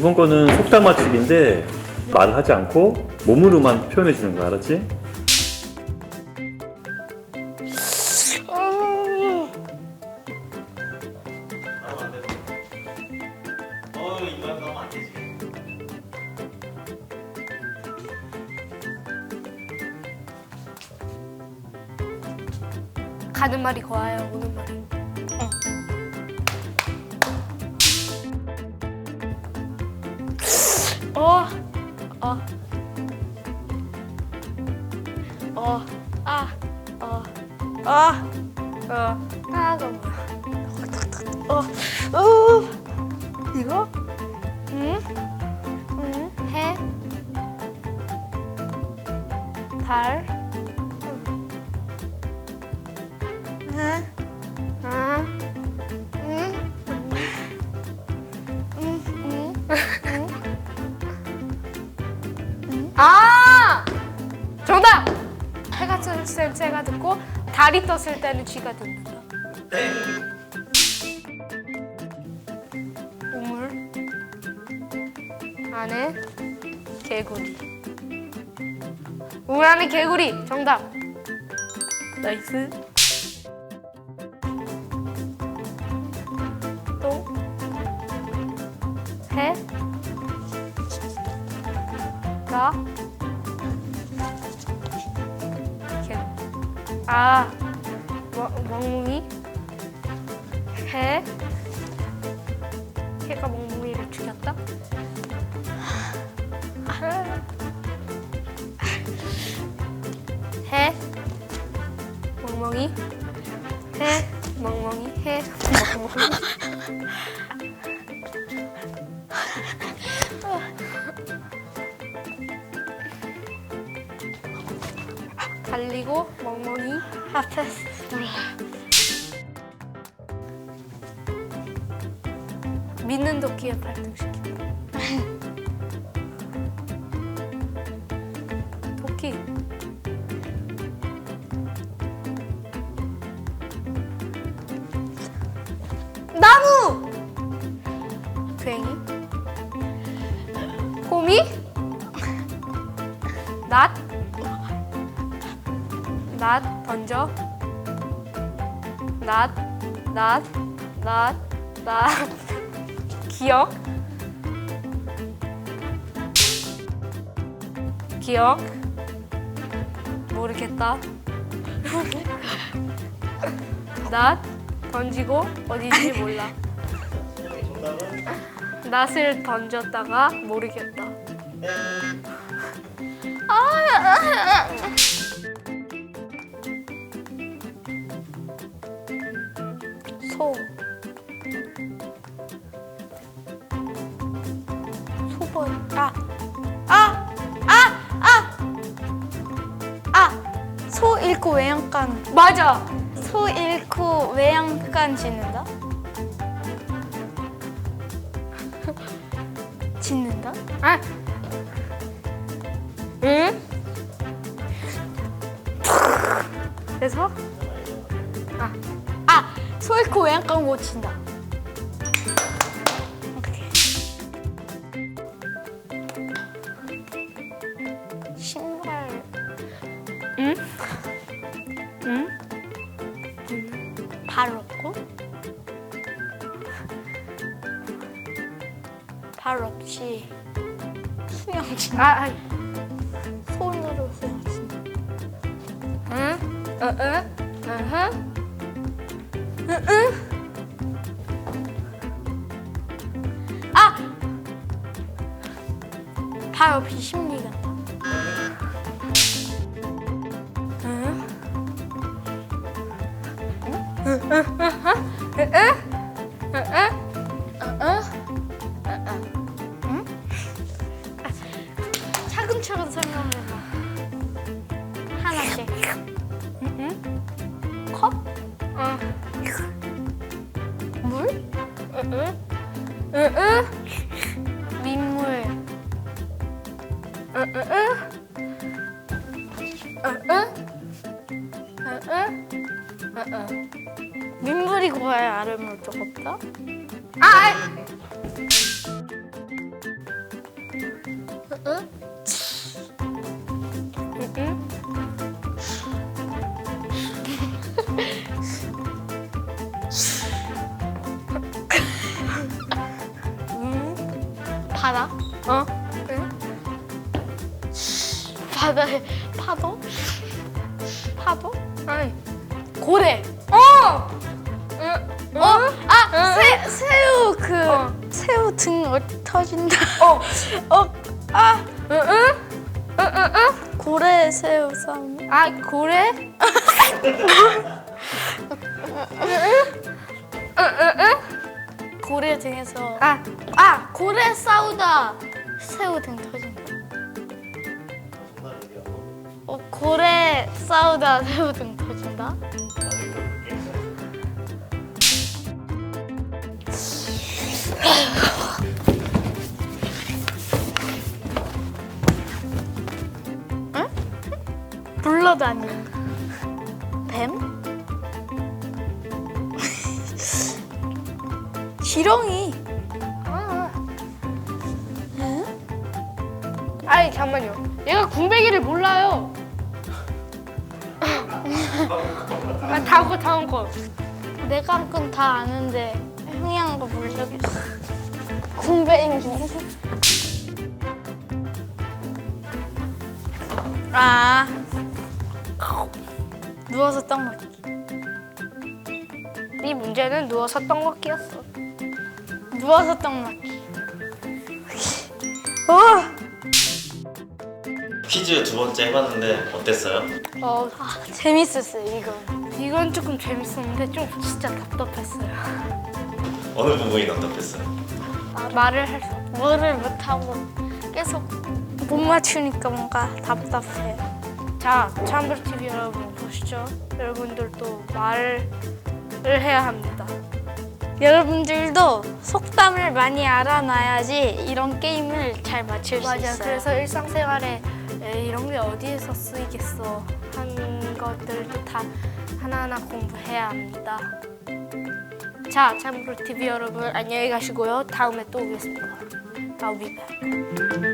이번 거는 속담 맞추기인데 말하지 않고 몸으로만 표현해 주는 거 알았지? 가는 말이 고와요, 오는 말이. 어. 어. 아. 어. 아. 어. 아가 뭐야? 어. 어. 이거? 응? 응? 해? 달? 해가 떴을 때 새가 듣고 달이 떴을 때는 쥐가 듣는다. 우물 안에 개구리. 우물 안에 개구리. 정답. 나이스. 또 해. 나. 아. 멍- 멍뭉이. 해. 해가 멍뭉이를 죽였다. 해. 멍멍이. 해. 멍멍이. 해. 멍멍이. 달리고 멍멍이 몰라 믿는 도끼에 발등시킨다 도끼. 나무! 괭이. 호미 낫 낫 던져. 낫, 낫, 낫, 낫. 기억? 기억? 모르겠다. 낫 던지고 어디인지 몰라. 낫을 던졌다가 모르겠다 소 아! 아! 아! 아! 아! 소 잃고 외양간 맞아! 소 잃고 외양간 짓는다? 짓는다? 아! 응? 그래서 아! 소 잃고 외양간 고친다 신발 응? 응? 발 없고 발 없이 수영 친 아, 아, 손으로 수영 친다 응? 어, 응? 으흠? 응, 응? 아! 발 없이 심리 간다 응? 응? 응? 응? 응? 응? 응? 응? 민물 응? 응? 응? 응? 응? 응? 민물이 고와야 아름을 적었다? 아! 바다에 파도? 파도? 아니 고래. 어. 응? 어? 아! 새, 새우 그 어. 새우 등 어, 터진다 어. 어? 아! 응? 응? 응? 응? 응? 고래 새우 싸움 아 고래? 고래 등에서 아 아! 고래 싸우다 새우 등 터진다 고래 싸우다 새우 등 터진다 응? 불러다니는 뱀? 지렁이 아. 아니 잠만요. 얘가 궁배기를 몰라요. 아 다음 거 다음 거. 내가 한 건 다 아는데 형이 한 거 모르겠어. 군뱅이. 아. 누워서 떡 먹기. 이 문제는 누워서 떡 먹기였어. 누워서 떡 먹기. 어! 퀴즈 두 번째 해봤는데 어땠어요? 어 아, 재밌었어요, 이거. 이건 조금 재밌었는데 좀 진짜 답답했어요. 어느 부분이 답답했어요? 말을 할 수. 뭐를 못하고 계속 못 맞추니까 뭔가 답답해요. 자, 참브르 TV 여러분 보시죠. 여러분들도 말을 해야 합니다. 여러분들도 속담을 많이 알아놔야지 이런 게임을 잘 맞출 수 맞아. 있어요. 그래서 일상생활에 에이, 이런 게 어디에서 쓰이겠어 하는 것들도 다 하나하나 공부해야 합니다. 자, 참브르 TV 여러분 안녕히 가시고요. 다음에 또 오겠습니다. I'll be back.